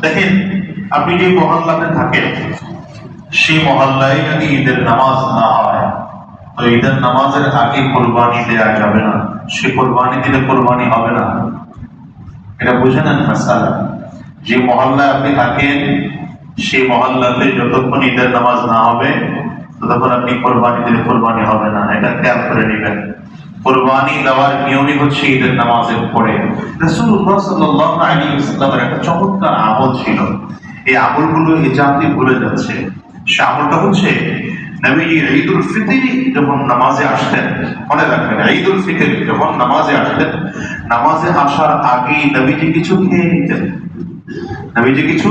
দেখেন, আপনি যে মহল্লাতে থাকেন, সেই মহল্লায় যদি ঈদের নামাজ না হয়? তো ঈদের নামাজের আগে কোরবানি দেয়া যাবে না। সে কোরবানি দিলে কোরবানি হবে না। এটা বুঝে নেন মাসালা? যে মহল্লায় আপনি থাকেন, সেই মহল্লাতে যতক্ষণ ঈদের নামাজ না হবে, ততক্ষণ আপনি কোরবানি দিলে কোরবানি হবে না। এটা খেয়াল করে নেবেন। কোরবানি দেওয়ার নিয়মই হচ্ছে ঈদের নামাজের পরে। রাসূলুল্লাহ সাল্লাল্লাহু আলাইহি ওয়াসাল্লামের একটা চমৎকার আমল ছিল। এই আমলগুলো এই জাতি ভুলে যাচ্ছে। সে আমলটা হচ্ছে নবীজি ঈদুল ফিতরি যখন নামাজে আসতেন, মনে রাখবেন, ঈদুল ফিতর যখন নামাজে আসতেন, নামাজে আসার আগেই নবীজি কিছু খেয়ে নিতেন। নবীজি কিছু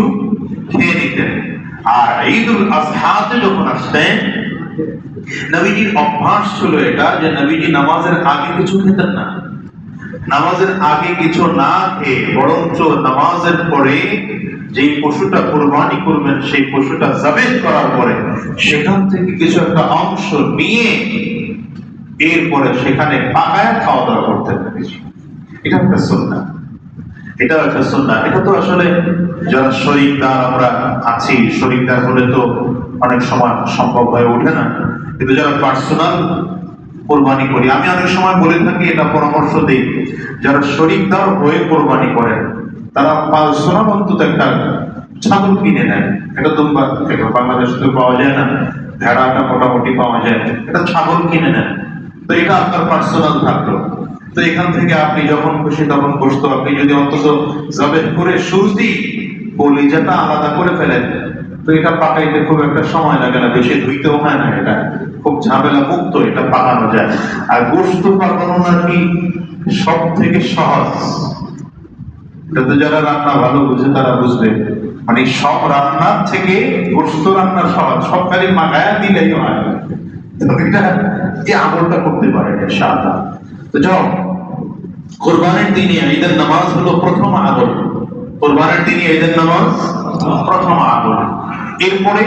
খেয়ে নিতেন। আর ঈদুল আজহাতে যখন আসতেন নবীজির অভ্যাস ছিল এটা যে নবীজি নামাজের আগে কিছু খেতেন না। নামাজের আগে কিছু না খেয়ে বরঞ্চ নামাজের পরে যে পশুটা কোরবানি করবেন, সেই পশুটা জাবেদ করার পরে সেখান থেকে কিছু একটা অংশ নিয়ে এরপরে সেখানে পাকায় খাওয়া দাওয়া করতেন নবীজি। এটা একটা সুন্নাহ। এটা একটা সুন্নাহ। এটা তো আসলে যারা শরীরদার আমরা আছি শরীরদার হলে তো অনেক সময় সম্ভব হয়ে ওঠে না। কিন্তু যারা পার্সোনাল কোরবানি করি, আমি অনেক সময় বলে থাকি, এটা পরামর্শ দিই, যারা শরীরদার হয়ে কোরবানি করেন তারা পার্সোনাল অন্তত একটা ছাগল কিনে নেন এটা তো বা- এটা বাংলাদেশে তো পাওয়া যায় না, ভেড়াটা মোটামুটি পাওয়া যায়। এটা ছাগল কিনে নেন তো এটা আপনার পার্সোনাল থাকল। তো এখান থেকে আপনি যখন খুশি তখন বসতো। আপনি যদি অন্তত জবেদ করে সুরতি কলিজাটা আলাদা করে ফেলেন তো এটা পাকাইতে খুব একটা সময় লাগে না, বেশি ধুইতেও হয় না এটা। খুব ঝামেলা মুক্ত এটা পাকানো যায়। আর গোস্ত পাকানো নাকি সব থেকে সহজ। এটা তো যারা রান্না ভালো বুঝে তারা বুঝবে। মানে সব রান্নার থেকে গোস্ত রান্না সহজ, সব খালি মাখায়া দিলেই হয়। তো আমলটা করতে পারেন ইনশাআল্লাহ। তো যাও, কোরবানির দিনে ঈদের নামাজ হলো প্রথম আমল কোরবানের দিনে ঈদের নামাজ প্রথম আমল এরপরে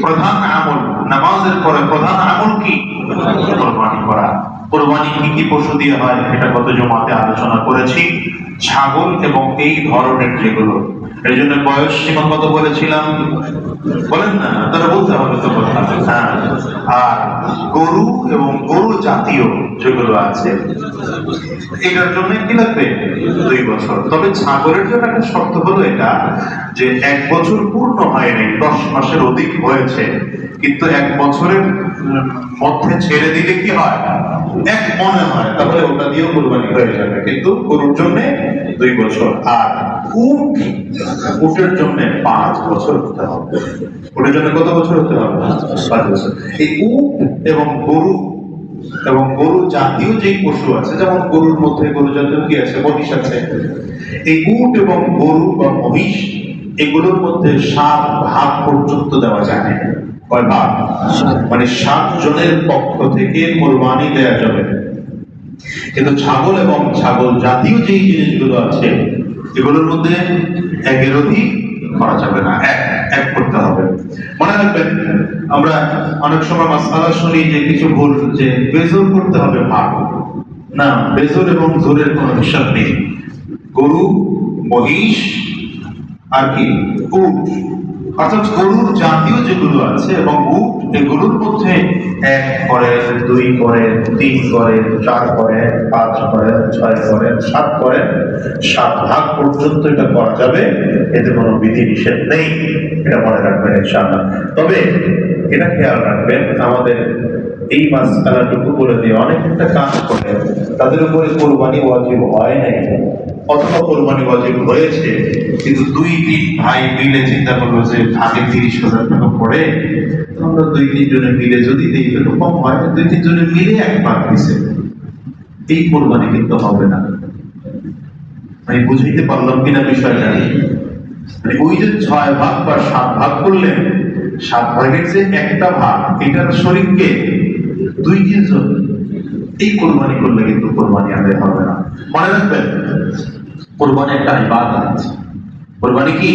প্রধান আমল, নামাজের পরে প্রধান আমল কি? কোরবানি করা। কোরবানি কি কি পশু দিয়ে হয় এটা গত জমাতে আলোচনা করেছি। ছাগল এবং এই ধরনের যেগুলো এই জন্য বয়স সীমা কত বলেছিলাম? বলেন না তারা বলতে হবে তো হ্যাঁ। আর গরু এবং গরু জাতীয় যেগুলো আছে, এটার জন্য কি লাগবে? দুই বছর। তবে ছাগলের জন্য একটা শর্ত হলো এটা যে এক বছর পূর্ণ হয়নি দশ মাসের অধিক হয়েছে। কিন্তু এক বছরের মধ্যে ছেড়ে দিলে কি হয়? এক মনে হয়, তাহলে ওটা দিয়েও কোরবানি হয়ে যাবে। কিন্তু গরুর জন্য দুই বছর আর উট উটের জন্য পাঁচ বছর হতে হবে। উটের জন্য কত বছর হতে হবে? পাঁচ বছর। এই উট এবং গরু এবং গরু জাতীয় যেই পশু আছে যেমন গরুর মধ্যে গরু জাতীয় কি আছে? মহিষ আছে। এই উট এবং গরু বা মহিষ এগুলোর মধ্যে সাত ভাগ পর্যন্ত দেওয়া যায় কয় ভাগ? মানে সাত জনের পক্ষ থেকে কোরবানি দেওয়া যাবে। কিন্তু ছাগল এবং ছাগল জাতীয় যেই জিনিসগুলো আছে, এগুলোর মধ্যে একের অধিক করা যাবে না, এক এক করতে হবে। মনে রাখবেন, আমরা অনেক সময় মাসালা শুনি যে কিছু ভুল যে বেজোর করতে হবে ভাগ। না, বেজোর এবং জোরের কোনো হিসাব নেই। গরু, মহিষ, আর কি? উট। অর্থাৎ গরুর জাতীয় যেগুলো আছে এবং উট এগুলোর মধ্যে এক করে, দুই করে, তিন করে, চার করে, পাঁচ করে, ছয় করে, সাত করে, সাত ভাগ পর্যন্ত এটা করা যাবে। এতে কোনো বিধি নিষেধ নেই। এটা মনে রাখবেন ইনশাআল্লাহ। তবে এটা খেয়াল রাখবেন, আমাদের এই মাসকালাটুকু বলে দিয়ে অনেকটা কাজ করে তাদের উপরে কোরবানি ওয়াজিব হয় নাই। অথবা কোরবানি ওয়াজিব কিন্তু দুই তিন ভাই মিলে চিন্তা যে ভাগে তিরিশ হাজার টাকা পড়ে, আমরা দুই তিন জনে মিলে যদি একটু কম হয়। দুই তিন জনে মিলে দিছে। এই কোরবানি কিন্তু হবে না। আমি বুঝাইতে পারলাম কিনা মানে ওই যে ছয় ভাগ বা সাত ভাগ করলেন সাত ভাগের যে একটা ভাগ। এটার শরীরকে দুই তিনজন। এই কোরবানি করলে কিন্তু কোরবানি আদায় হবে না। মনে রাখবেন কোরবানি একটা ইবাদত। আছে কোরবানি কি?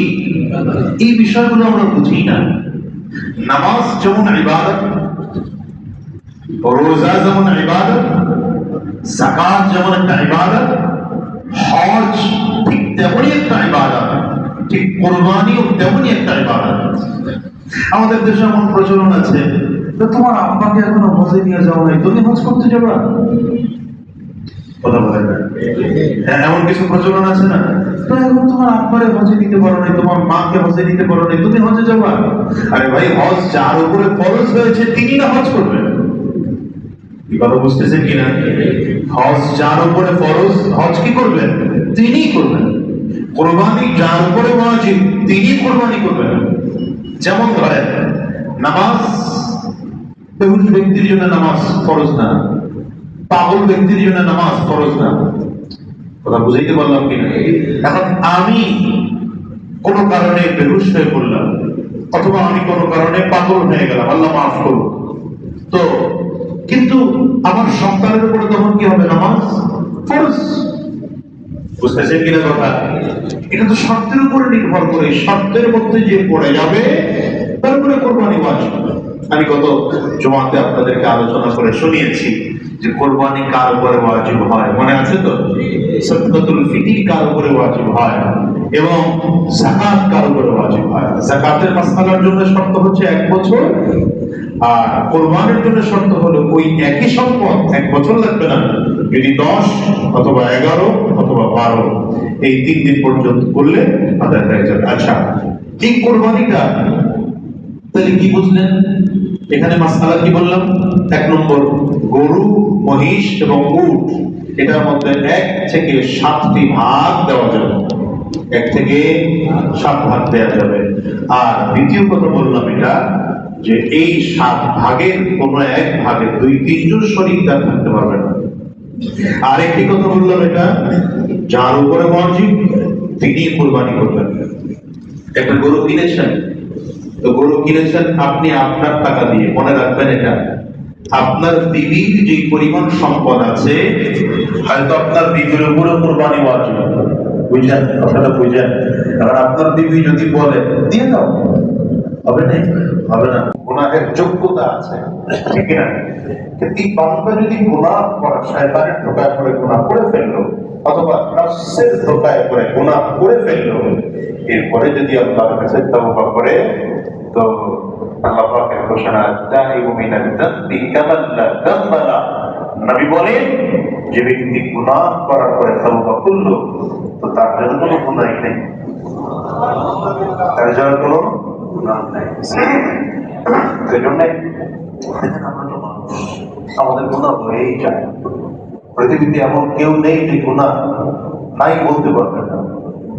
এই বিষয়গুলো আমরা বুঝি না। নামাজ যেমন ইবাদত, রোজা যেমন ইবাদত জাকাত যেমন একটা ইবাদত, হজ ঠিক তেমনই একটা ইবাদত, ঠিক কোরবানিও তেমনই একটা ইবাদত। আমাদের দেশে এমন প্রচলন আছে তোমার আব্বাকে এখনও হজে নিয়ে যাওয়া নাই, তুমি হজ করতে যাবা? কথা বলে হ্যাঁ, এমন কিছু প্রচলন আছে না? তো এখন তোমার আব্বারে হজে পারো নাই তোমার মাকে হজে নিতে পারো নাই তুমি হজে যাবা? আরে ভাই হজ যার উপরে ফরজ হয়েছে তিনি না হজ করবেন কথা বুঝতেছেন কিনা? হজ যার উপরে ফরজ হজ কি করবেন তিনিই করবেন। কোরবানি যার উপরে ওয়াজিব তিনি কোরবানি করবেন। যেমন ধরেন নামাজ ব্যক্তির জন্য নামাজ ফরজ না। পাগল ব্যক্তির জন্য নামাজ ফরজ না। কথা বুঝাইতে পারলাম কিনা? এখন আমি কোন কারণে বেহুশ হয়ে পড়লাম, অথবা আমি কোনো কারণে পাগল হয়ে গেলাম, আল্লাহ মাফ করুন তো, কিন্তু আমার সন্তানের উপরে তখন কি হবে নামাজ? ফরজ। বুঝতেছেন কিনা কথা? এটা তো শর্তের উপরে নির্ভর করে, শর্তের মধ্যে যে পড়ে যাবে, তার উপরে কোরবানি ওয়াজিব। আমি গত জমাতে আপনাদেরকে আলোচনা করে শুনিয়েছি যে কোরবানি কার উপরে ওয়াজিব হয়। মনে আছে তো? সদকাতুল ফিতির কার উপরে ওয়াজিব হয় এবং যাকাত কার উপরে ওয়াজিব হয়? যাকাতের মাসআলার জন্য শর্ত হচ্ছে এক বছর আর কোরবানের জন্য শর্ত হলো ওই একই সম্পদ এক বছর লাগবে না। যদি দশ অথবা এগারো অথবা বারো, এই তিন দিন পর্যন্ত করলে আদায় হয়ে যাবে। আচ্ছা এই কোরবানিটা, তাহলে কি বুঝলেন? এখানে মাসালা কি বললাম? এক নম্বর, গরু, মহিষ এবং উট, এটার মধ্যে এক থেকে সাতটি ভাগ দেওয়া যাবে। এক থেকে সাত ভাগ দেওয়া যাবে। আর দ্বিতীয় কথা বললাম এটা, যে এই সাত ভাগের কোন এক ভাগে দুই তিনজন শরীর শরীরদার থাকতে পারবে না। আর একটি কথা বললাম এটা, যার উপরে মসজিদ তিনি কোরবানি করবেন। একটা গরু কিনেছেন? তো গরু কিনেছেন আপনি আপনার টাকা দিয়ে, মনে রাখবেন এটা, আপনার বিবির যে পরিমাণ সম্পদ আছে, হয়তো আপনার বিবির উপরে কোরবানি ওয়াজিব বুঝলেন? কথাটা বুঝলেন? কারণ আপনার বিবি যদি বলে, দিয়ে দাও। হবে না হবে না। গুনাহের যোগ্যতা আছে। ঠিক না কিন্তু এই যদি গুনাহ করা, শয়তানের ধোকায় করে, গুনাহ করে ফেলল অথবা নফসের ধোকায় করে গুনাহ করে ফেলল। এরপরে যদি আল্লাহর কাছে করে, তো আল্লাহ পাকের ঘোষণা তাইবু নবী বলেন, যে ব্যক্তি করার পরে তওবা করল, তো তার জন্য কোনো নেই। তার জন্য কোনো নেই। সেই জন্য দেখেন আমরা তো মানুষ আমাদের গুনাহ হয়েই যায়। পৃথিবীতে এমন কেউ নেই যে গুনাহ নাই বলতে পারবে না।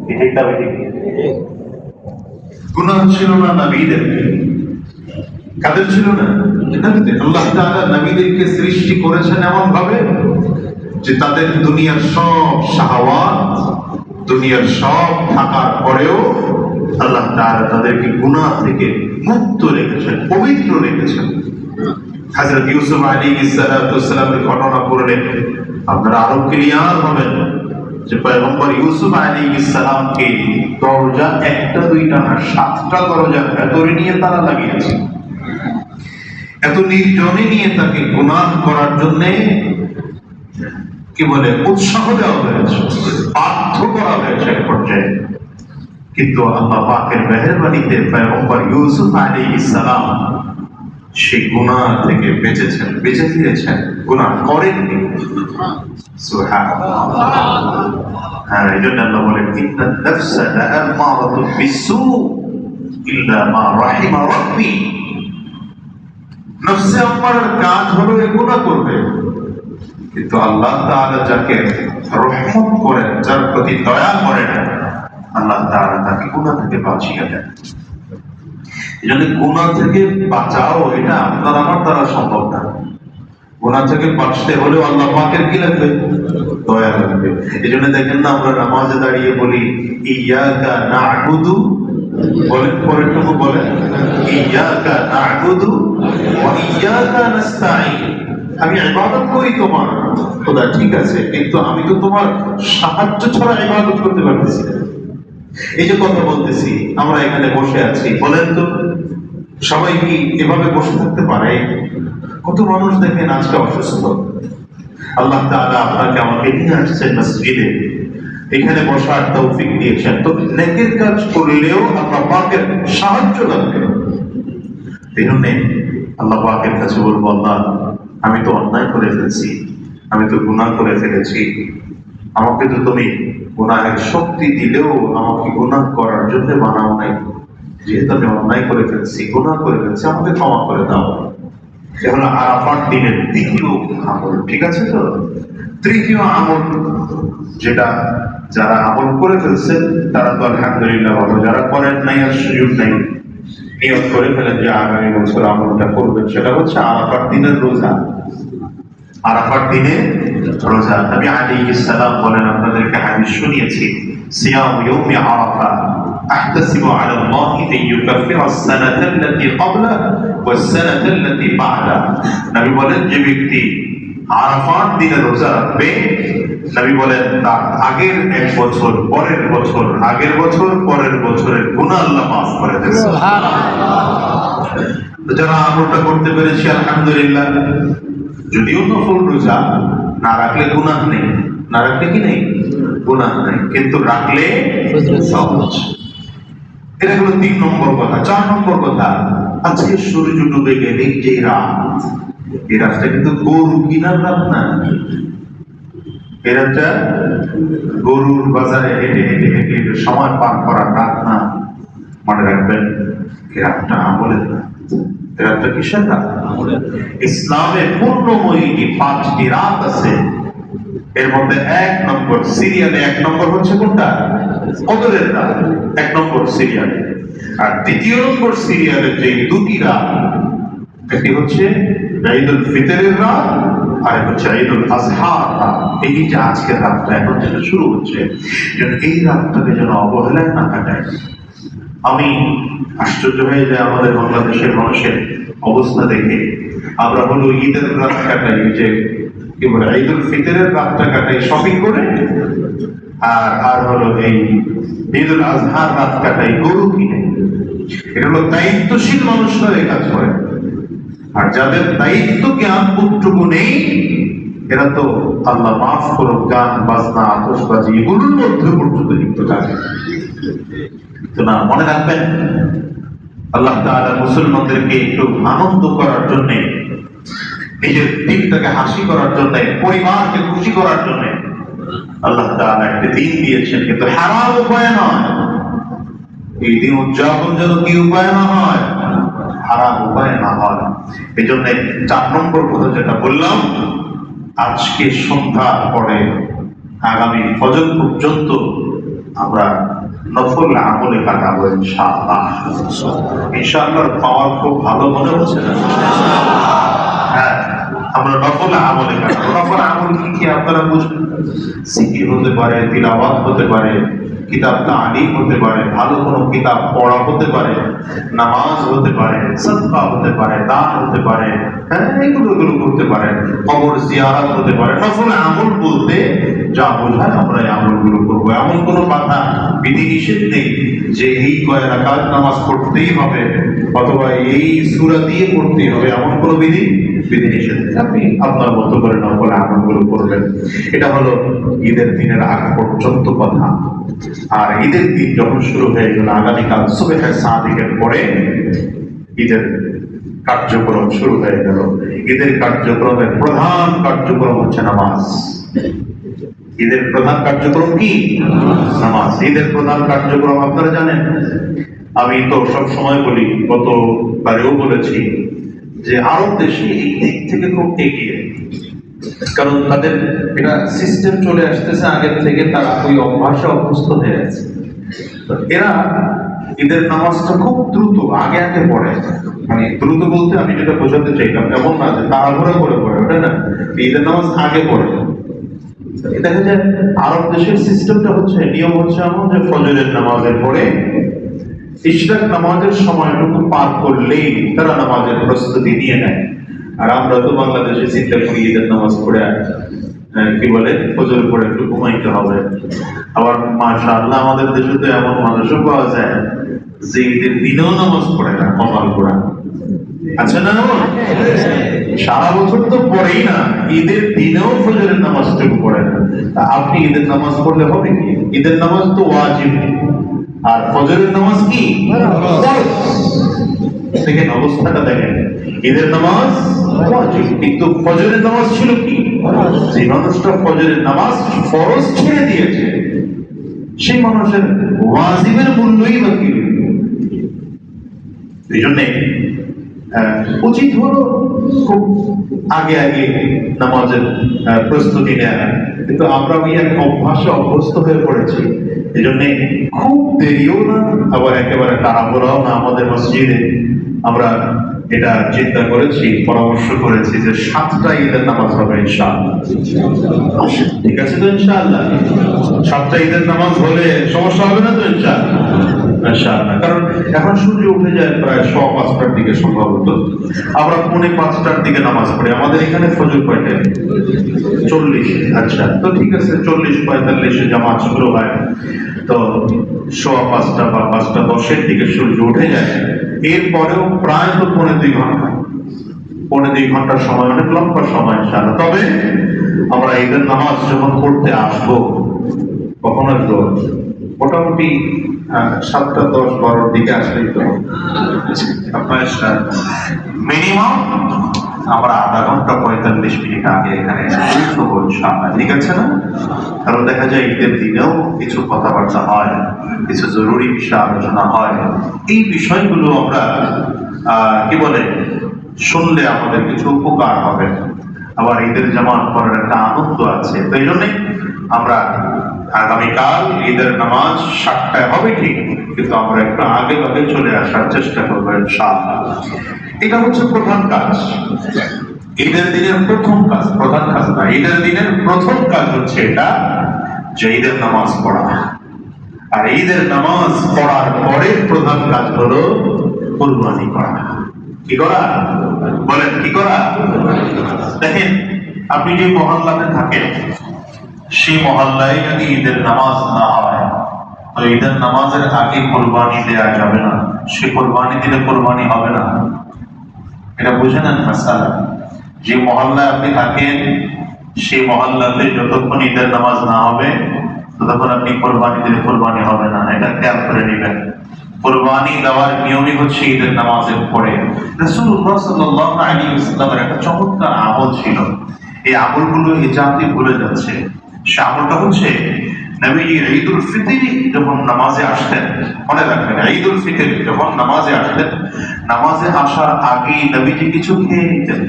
ঠিক না ঠিক গুনাহ ছিল না কাদের ছিল না? আল্লাহ তাআলা নবীদেরকে সৃষ্টি করেছেন এমন ভাবে যে তাদের দুনিয়ার সব শাহওয়াত, দুনিয়ার সব থাকার পরেও আল্লাহ তাআলা তাদেরকে গুনাহ থেকে মুক্ত রেখেছেন, পবিত্র রেখেছেন। হযরত ইউসুফ আলাইহিস সালামের ঘটনা পড়লে আপনারা আরও ক্লিয়ার হবেন যে পয়গম্বর ইউসুফ সালামকে দরজা একটা, দুইটা না সাতটা দরজা ভেতরে নিয়ে তারা লাগিয়েছে। এত নির্জনে নিয়ে তাকে গুনাহ করার জন্য কি বলে, উৎসাহ দেওয়া হয়েছে, বাধ্য করা হয়েছে এক পর্যায়ে। কিন্তু আল্লাহ পাকের মেহরবানিতে পয়গম্বর ইউসুফ আলাইহিস সালাম সেই গুনাহ থেকে বেঁচেছেন, বেঁচে ফিরেছেন। গুনাহ করেননি। হ্যাঁ এই জন্য আল্লাহ বলেন নাফসা আম্মারের কাজ হলো এ গুনাহ করবে। কিন্তু আল্লাহ তাআলা যাকে রহমত করেন, যার প্রতি দয়া করেন, আল্লাহ তাআলা তাকে গুনাহ থেকে বাঁচিয়ে দেন। জন্য গুনাহ থেকে বাঁচাও, এটা আপনার আমার দ্বারা সম্ভব না। গুনাহ থেকে বাঁচতে হলেও আল্লাহ পাকের কি লাগবে? দয়া লাগবে। এই জন্য দেখেন না, আমরা নামাজে দাঁড়িয়ে বলি ইয়াকা না'বুদু বলেন, পরেরটুকু বলেন ইয়াকা না'বুদু ওয়া ইয়াকা আমি ইবাদত করি তোমার। খোদা, ঠিক আছে, কিন্তু আমি তো তোমার সাহায্য ছাড়া ইবাদত করতে পারতেছি না। এই যে কথা বলতেছি, আমরা এখানে বসে আছি, বলেন তো, সবাই কি এভাবে বসে থাকতে পারে? কত মানুষ দেখেন আজকে অসুস্থ। আল্লাহ তাআলা আপনাকে আমাকে নিয়ে আসছেন মসজিদে। এখানে বসার তৌফিক দিয়েছেন। তো নেকের কাজ করলেও আল্লাহ পাকের সাহায্য লাগবে এই জন্যে আল্লাহ পাকের কাছে বলব, আল্লাহ, আমি তো অন্যায় করে ফেলছি, আমি তো গুণা করে ফেলেছি। আমাকে তো তুমি গুনাহের শক্তি দিলেও আমাকে গুনাহ করার জন্য বানাও নাই। যেহেতু আমি অন্যায় করে ফেলছি, গুনাহ করে ফেলছি, আমাকে ক্ষমা করে দাও। এখন আরাফার দিনের দ্বিতীয় আমল, ঠিক আছে তো? তৃতীয় আমল, যেটা যারা আমল করে ফেলছেন, তারা তো আলহামদুলিল্লাহ ভালো, যারা করেন নাই আর সুযোগ নেই, নিয়ত করে ফেলেন যে আগামী বছর আমলটা করবেন। সেটা হচ্ছে আরাফার দিনের রোজা। আরাফার দিনে রোজা নবী আলাইহিস সালাম বলেন আপনাদেরকে হাদিস শুনিয়েছি সিয়াম ইয়াউমি আরাফা أحتسب على الله أن يكفر السنة التي قبله والسنة التي بعده নবী বলেন যে ব্যক্তি আরাফার দিনে রোজা রাখবে নবী বলেন তার আগের এক বছর পরের বছর আগের বছর পরের বছরের গুনাহ আল্লাহ মাফ করে দেবে তো যারা আমলটা করতে পেরেছি আলহামদুলিল্লাহ যদিও নফল রোজা না রাখলে গুনাহ নেই। না রাখলে কি নেই? গুনাহ নেই। কিন্তু রাখলে সহজ। এটা হলো তিন নম্বর কথা চার নম্বর কথা। আজকে সূর্য ডুবে গেলে যে রাত এই রাতটা কিন্তু গরু কিনার রাত না। এই রাতটা গরুর বাজারে হেঁটে হেঁটে হেঁটে হেঁটে সময় পার করার রাত না। মনে রাখবেন এই রাতটা আমলের রাত। এই রাতটা কিসের রাত ইসলামের পূর্ণময়ী যে পাঁচটি রাত আছে, এর মধ্যে এক নম্বর সিরিয়ালে এক নম্বর হচ্ছে কোনটা? কদরের রাত, এক নম্বর সিরিয়ালে। আর দ্বিতীয় নম্বর সিরিয়ালে যে দুটি রাত, একটি হচ্ছে ঈদুল ফিতরের রাত আর হচ্ছে ঈদুল আজহার রাত। এই যে আজকের রাতটা, এখন যেটা শুরু হচ্ছে এই রাতটাকে যেন অবহেলায় না কাটায়। আমি আশ্চর্য হয়ে যায় আমাদের বাংলাদেশের মানুষের অবস্থা দেখে। আমরা হলো ঈদের রাত কাটাই যে কি বলে, ঈদুল ফিতরের রাতটা কাটাই শপিং করে, আর আর হলো এই ঈদুল আজহার রাত কাটাই গরু কিনে। এটা হলো দায়িত্বশীল মানুষরা এই কাজ করে। আর যাদের দায়িত্ব জ্ঞান বুকটুকু নেই, এরা তো আল্লাহ মাফ করুক, গান, বাজনা আতসবাজি এগুলোর মধ্যে পর্যন্ত লিপ্ত থাকে। না, মনে রাখবেন, আল্লাহ তাআলা মুসলমানদেরকে একটু আনন্দ করার জন্য, নিজের দিনটাকে হাসি করার জন্য, পরিবারকে খুশি করার জন্য আল্লাহ তাআলা একটা দিন দিয়েছেন, কিন্তু হারাম উপায় নয়। এই দিন উদযাপন যেন কি উপায় না হয়? হারাম উপায় না হয়। এই জন্য চার নম্বর কথা যেটা বললাম, আজকে সন্ধ্যার পরে আগামী ফজর পর্যন্ত আমরা নফল আমলে কাটাবো ইনশাআল্লাহ। ইনশাআল্লাহ পাওয়ার খুব ভালো মনে হচ্ছে না? হ্যাঁ। আমরা নফল আমলে কাটাবো নফল আমল কি কি আপনারা বুঝবেন হতে পারে হতে পারে, কিতাব হতে পারে, ভালো কোনো কিতাব পড়া হতে পারে, নামাজ হতে পারে, সদকা হতে পারে, দান হতে পারে হ্যাঁ এগুলো এগুলো করতে পারে, কবর হতে পারে। নফল আমল বলতে যা বোঝায় আমরা এই আমলগুলো করব। এমন কোনো কথা বিধি নিষেধ নেই। যে এই কয় রাকাত নামাজ পড়তেই হবে অথবা এই সূরা দিয়ে পড়তেই হবে এমন কোনো বিধি? বিধি নিষেধ আপনি আপনার মতো করে নকল আমলগুলো করবেন এটা হলো ঈদের দিনের আগ পর্যন্ত কথা। আর ঈদের দিন যখন শুরু হয়ে গেল আগামীকাল সুবেহ সাদিকের পরে ঈদের কার্যক্রম শুরু হয়ে গেল। ঈদের কার্যক্রমের প্রধান কার্যক্রম হচ্ছে নামাজ। ঈদের প্রধান কার্যক্রম কি? নামাজ। ঈদের প্রধান কার্যক্রম আপনারা জানেন। আমি তো সব সময় বলি, গতবারেও বলেছি যে আরব দেশে এই দিক থেকে খুব এগিয়ে। কারণ তাদের এটা সিস্টেম চলে আসতেছে, আগের থেকে তারা ওই অভ্যাসে অভ্যস্ত হয়ে আছে। এরা ঈদের নামাজটা খুব দ্রুত, আগে আগে পড়ে। মানে দ্রুত বলতে আমি যেটা বোঝাতে চাইলাম, এমন না যে তাড়াহুড়া করে পড়ে, ওটা না। ঈদের নামাজ আগে পড়ে। দেখা যায় আরব দেশের সিস্টেমটা হচ্ছে নিয়ম হচ্ছে এমন যে ফজরের নামাজের পরে ইশরাক নামাজের সময়টুকু পার করলেই তারা নামাজের প্রস্তুতি নিয়ে নেয়। আর আমরা তো বাংলাদেশে চিন্তা করি ঈদের নামাজ পড়ে আহ, কি বলে? ফজর পড়ে একটু ঘুমাইতে হবে। আবার মাশা আল্লাহ আমাদের দেশে তো এমন মানুষও পাওয়া যায় যে ঈদের দিনেও নামাজ পড়ে না কমাল করা আচ্ছা না সারা বছর তো পড়েই না। ঈদের দিনেও ফজরের নামাজটুকু পড়ে না। আপনি ঈদের নামাজ পড়লে হবে ঈদের নামাজ তো ওয়াজিব। আর ফজরের নামাজ কি? দেখেন অবস্থাটা দেখেন। ঈদের নামাজ ওয়াজিব। কিন্তু ফজরের নামাজ ছিল কি? যে মানুষটা ফজরের নামাজ ফরজ ছেড়ে দিয়েছে, সেই মানুষের ওয়াজিবের মূল্যই বা এই জন্যে উচিত হলো খুব আগে আগে নামাজের প্রস্তুতি নেওয়া। কিন্তু আমরা ওই এক অভ্যাসে অভ্যস্ত হয়ে পড়েছি। এই জন্যে খুব দেরিও না, আবার একেবারে তাড়াহুড়াও না আমাদের মসজিদে। আমরা এটা চিন্তা করেছি, পরামর্শ করেছি যে সাতটা ঈদের নামাজ হবে ইনশাআল্লাহ। ঠিক আছে তো ইনশাআল্লাহ? সাতটা ঈদের নামাজ হলে সমস্যা হবে না তো ইনশাআল্লাহ? ইনশাআল্লাহ কারণ এখন সূর্য উঠে যায় প্রায় ছ পাঁচটার দিকে সম্ভবত। আমরা পৌনে পাঁচটার দিকে নামাজ পড়ি। আমাদের এখানে ফজর কয়টায়? চল্লিশ। আচ্ছা তো ঠিক আছে, চল্লিশ, পঁয়তাল্লিশে জামাত শুরু হয়। তো সোয়া পাঁচটা বা পাঁচটা দশের দিকে সূর্য উঠে যায়। এরপরেও প্রায় তো পৌনে দুই ঘণ্টা। পৌনে দুই ঘণ্টার সময়, অনেক লম্বা সময়, ইনশাআল্লাহ। তবে আমরা ঈদের নামাজ যখন পড়তে আসব, কখন আসব? মোটামুটি সাতটা দশ বারোর দিকে আসলেই তো মিনিমাম আমরা আধা ঘণ্টা পঁয়তাল্লিশ মিনিট আগে এখানে ঠিক আছে না? কারণ দেখা যায় ঈদের দিনেও কিছু কথাবার্তা হয়, কিছু জরুরি বিষয় আলোচনা হয়। এই বিষয়গুলো আমরা কি বলে, শুনলে আমাদের কিছু উপকার হবে। আবার ঈদের জামাত করার একটা আনন্দ আছে। তো এই জন্যে আমরা আগামীকাল ঈদের নামাজ সাতটায় হবে ঠিক, কিন্তু আমরা একটু আগে আগে চলে আসার চেষ্টা করব এটা হচ্ছে প্রধান কাজ। ঈদের দিনের প্রথম কাজ, প্রধান কাজ না, ঈদের দিনের প্রথম কাজ হচ্ছে এটা যে ঈদের নামাজ পড়া। আর ঈদের নামাজ পড়ার পরে প্রধান কাজ হলো কুরবানি করা। কি করা? বলেন, কি করা? দেখেন, আপনি যে মহল্লাতে থাকেন সেই মহল্লায় যদি ঈদের নামাজ না হয়, তো ঈদের নামাজের আগে কোরবানি দেয়া যাবে না। সে কোরবানি দিলে কোরবানি হবে না। এটা বুঝে নেন যে মহল্লায় আপনি থাকেন, সেই মহল্লাতে যতক্ষণ ঈদের নামাজ না হবে, ততক্ষণ আপনি কোরবানি দিলে কোরবানি হবে না। এটা খেয়াল করে নেবেন। কোরবানি দেওয়ার নিয়মই হচ্ছে ঈদের নামাজের পরে। একটা চমৎকার আমল ছিল। এই আমলগুলো এই জাতি ভুলে যাচ্ছে। সে হচ্ছে ঈদুল যখন নামাজে আসতেন, মনে রাখবেন, ঈদুল যখন নামাজে আসতেন, নামাজে আসার আগেই নবীজি কিছু খেয়ে নিতেন।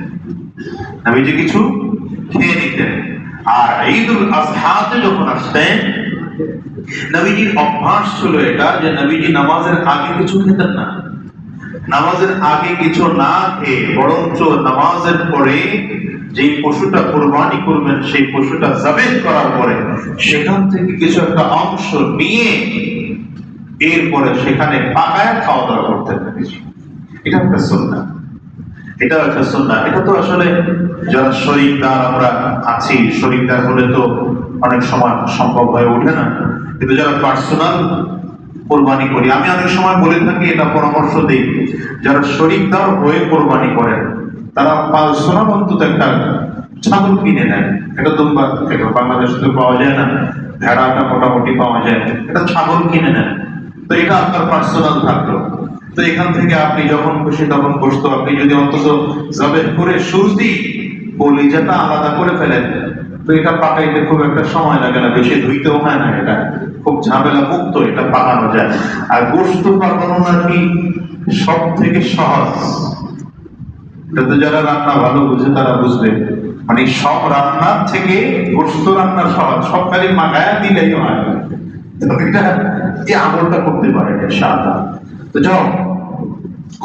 নবীজি কিছু খেয়ে নিতেন। আর ঈদুল আজহাতে যখন আসতেন, নবীজির অভ্যাস ছিল এটা যে নবীজি নামাজের আগে কিছু খেতেন না। নামাজের আগে কিছু না খেয়ে, বরঞ্চ নামাজের পরে যে পশুটা কোরবানি করবেন, সেই পশুটা জাবেহ করার পরে সেখান থেকে কিছু একটা অংশ নিয়ে এরপরে সেখানে পাকায় খাওয়া দাওয়া করতে নবীজি এটা একটা সুন্নাহ। এটা একটা সুন্নাহ। এটা তো আসলে যারা শরীরদার আমরা আছি শরীরদার হলে তো অনেক সময় সম্ভব হয়ে ওঠে না। কিন্তু যারা পার্সোনাল কোরবানি করি, আমি অনেক সময় বলে থাকি, এটা পরামর্শ দিই, যারা শরীরদার হয়ে কোরবানি করেন তারা পার্সোনাল অন্তত একটা ছাগল কিনে নেয়। এটা তো বা- এটা বাংলাদেশে তো পাওয়া যায় না। ভেড়াটা মোটামুটি পাওয়া যায়। এটা ছাগল কিনে নেন তো এটা আপনার পার্সোনাল থাকল। তো এখান থেকে আপনি যখন খুশি তখন বসতো। আপনি যদি অন্তত জবেহ করে সুরতি কলিজাটা আলাদা করে ফেলেন, তো এটা পাকাইতে খুব একটা সময় লাগে না। বেশি ধুইতেও হয় না এটা। খুব ঝামেলা মুক্ত এটা পাকানো যায়। আর গোস্ত পাকানো নাকি সব থেকে সহজ? এটা যারা রান্না ভালো বুঝে তারা বুঝবে। মানে সব রান্নার থেকে গোস্ত রান্না সহজ সব খালি মাগায়া দিলেই হয়। এটা এই আমলটা করতে পারেন ইনশাআল্লাহ। তো যাও,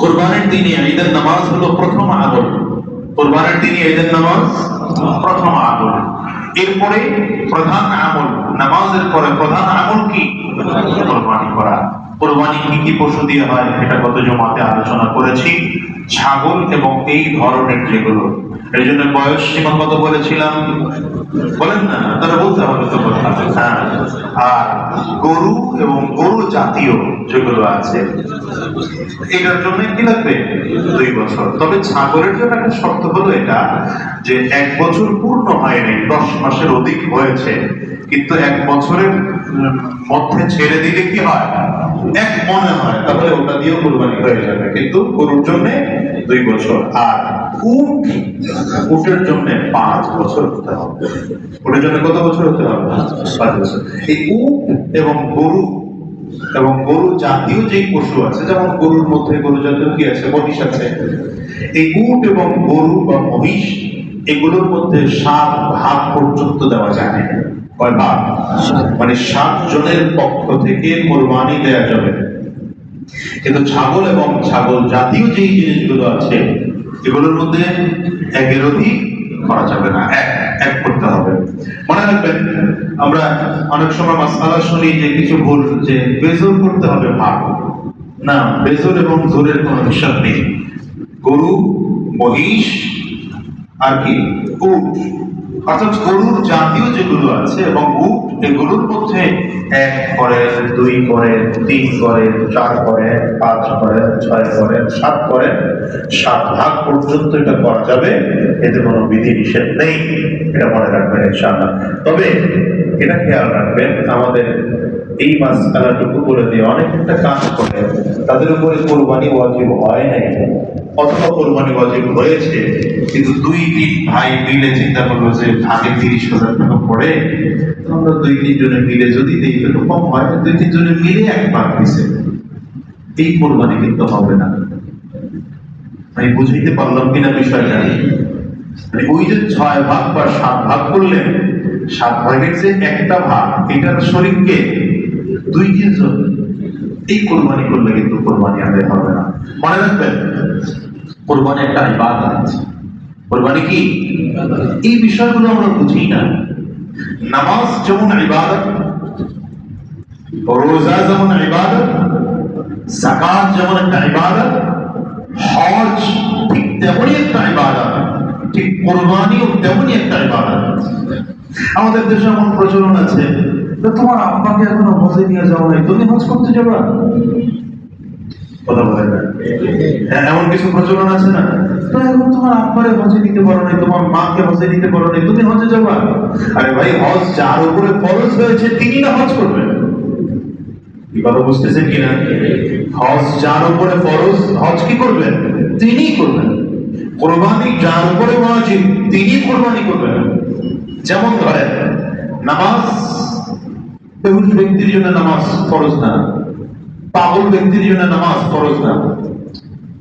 কোরবানের দিনে ঈদের নামাজ হলো প্রথম আমল কোরবানের দিনে ঈদের নামাজ প্রথম আমল এরপরে প্রধান আমল, নামাজের পরে প্রধান আমল কি? কোরবানি করা। কোরবানি কি কি পশু দিয়ে হয় এটা গত জমাতে আলোচনা করেছি। ছাগল এবং এই ধরনের যেগুলো। এই জন্য বয়স সীমা কত বলেছিলাম? বলেন না তারা বলতে হবে তো হ্যাঁ। আর গরু এবং গরু জাতীয় যেগুলো আছে, এটার জন্য কি লাগবে? দুই বছর। তবে ছাগলের জন্য একটা শর্ত হলো এটা যে এক বছর পূর্ণ হয়নি দশ মাসের অধিক হয়েছে। কিন্তু এক বছরের মধ্যে ছেড়ে দিলে কি হয়? এক মনে হয় তাহলে ওটা দিয়েও কোরবানি হয়ে যাবে, কিন্তু গরুর জন্য দুই বছর, আর উট, উটের জন্য পাঁচ বছর হতে হবে। উটের জন্য কত বছর হতে হবে? পাঁচ বছর। এই উট এবং গরু এবং গরু জাতীয় যে পশু আছে, যেমন গরুর মধ্যে গরু জাতীয় কি আছে? মহিষ আছে। এই উট এবং গরু বা মহিষ, এগুলোর মধ্যে সাত ভাগ পর্যন্ত দেওয়া যায়। না। কয় ভাগ? মানে সাত জনের পক্ষ থেকে কোরবানি দেওয়া যাবে। কিন্তু ছাগল এবং ছাগল জাতীয় যে জিনিসগুলো আছে এগুলোর মধ্যে একের অধিক করা যাবে না এক এক করতে হবে। মনে রাখবেন আমরা অনেক সময় মাসালা শুনি যে কিছু ভুল যে বেজোর করতে হবে ভাগ। না বেজোর এবং জোরের কোনো হিসাব নেই। গরু মহিষ আর কি? উট অর্থাৎ গরুর জাতীয় যেগুলো আছে এবং উট এগুলোর মধ্যে এক করে, দুই করে, তিন করে, চার করে, পাঁচ করে, ছয় করে, সাত করে, সাত ভাগ পর্যন্ত এটা করা যাবে। এতে কোনো বিধি নিষেধ নেই। এটা মনে রাখবেন ইনশাআল্লাহ। তবে এটা খেয়াল রাখবেন, আমাদের এই মাসকালাটুকু বলে দিয়ে অনেক একটা কাজ করে, তাদের উপরে কোরবানি ওয়াজিব হয় নাই। অথবা কোরবানি ওয়াজিব হয়েছে, কিন্তু দুই তিন ভাই মিলে চিন্তা করল যে ভাগে তিরিশ হাজার টাকা পড়ে, আমরা দুই তিন জনে মিলে যদি দিই একটু কম হয়, দুই তিন জনে মিলে এক ভাগ দিছে। এই কোরবানি কিন্তু হবে না। আমি বুঝাইতে পারলাম কিনা বিষয়টা। মানে ওই যে ছয় ভাগ বা সাত ভাগ করলেন সাত ভাগের যে একটা ভাগ। এটার শরীরকে দুই তিনজন এই কোরবানি করলে কিন্তু কোরবানি আদায় হবে না। মনে রাখবেন, কোরবানি একটা ইবাদত। কোরবানি কি? এই বিষয়গুলো আমরা বুঝি না। নামাজ যেমন ইবাদত, রোজা যেমন ইবাদত জাকাত যেমন একটা ইবাদত, হজ ঠিক তেমনই একটা ইবাদত। ঠিক কোরবানিও তেমনই একটা ইবাদত। আমাদের দেশে এমন প্রচলন আছে তো তোমার আব্বাকে এখনও হজে নিয়ে যাও নাই তুমি হজ করতে যাবা? হ্যাঁ, এমন কিছু প্রচলন আছে না? তো এখন তোমার আব্বারে হজে নিতে পারো নাই তোমার মাকে হজে নিতে পারো নাই তুমি হজে আরে ভাই হজ যার উপরে ফরজ হয়েছে তিনি না হজ করবেন কি বুঝতেছেন কিনা হজ যার উপরে ফরজ হজ কি করবেন? তিনি করবেন। কোরবানি যার উপরে ওয়াজিব তিনি কোরবানি করবেন। যেমন ধরেন, নামাজ বেহুশ ব্যক্তির জন্য নামাজ ফরজ না, পাগল ব্যক্তির জন্য নামাজ ফরজ না।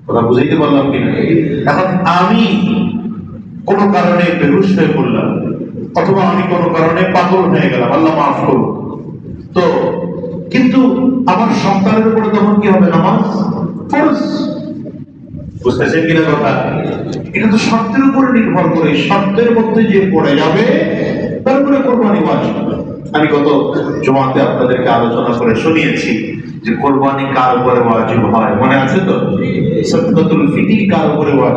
কথা বুঝাইতে পারলাম কিনা? এখন আমি কোনো কারণে বেহুশ হয়ে পড়লাম, অথবা আমি কোনো কারণে পাগল হয়ে গেলাম, আল্লাহ মাফ করুন তো, কিন্তু আমার সন্তানের উপরে তখন কি হবে? নামাজ ফরজ। বুঝতেছেন কিনা কথা? এটা তো শর্তের উপরে নির্ভর করে। শর্তের মধ্যে যে পড়ে যাবে তারপরে কোরবানি ওয়াজিব আমি গত জমাতে আপনাদেরকে আলোচনা করে শুনিয়েছি যে কোরবানি কার উপরে ওয়াজিব হয়। মনে আছে তো? সত্যি ফিতির কার উপরে ওয়াজিব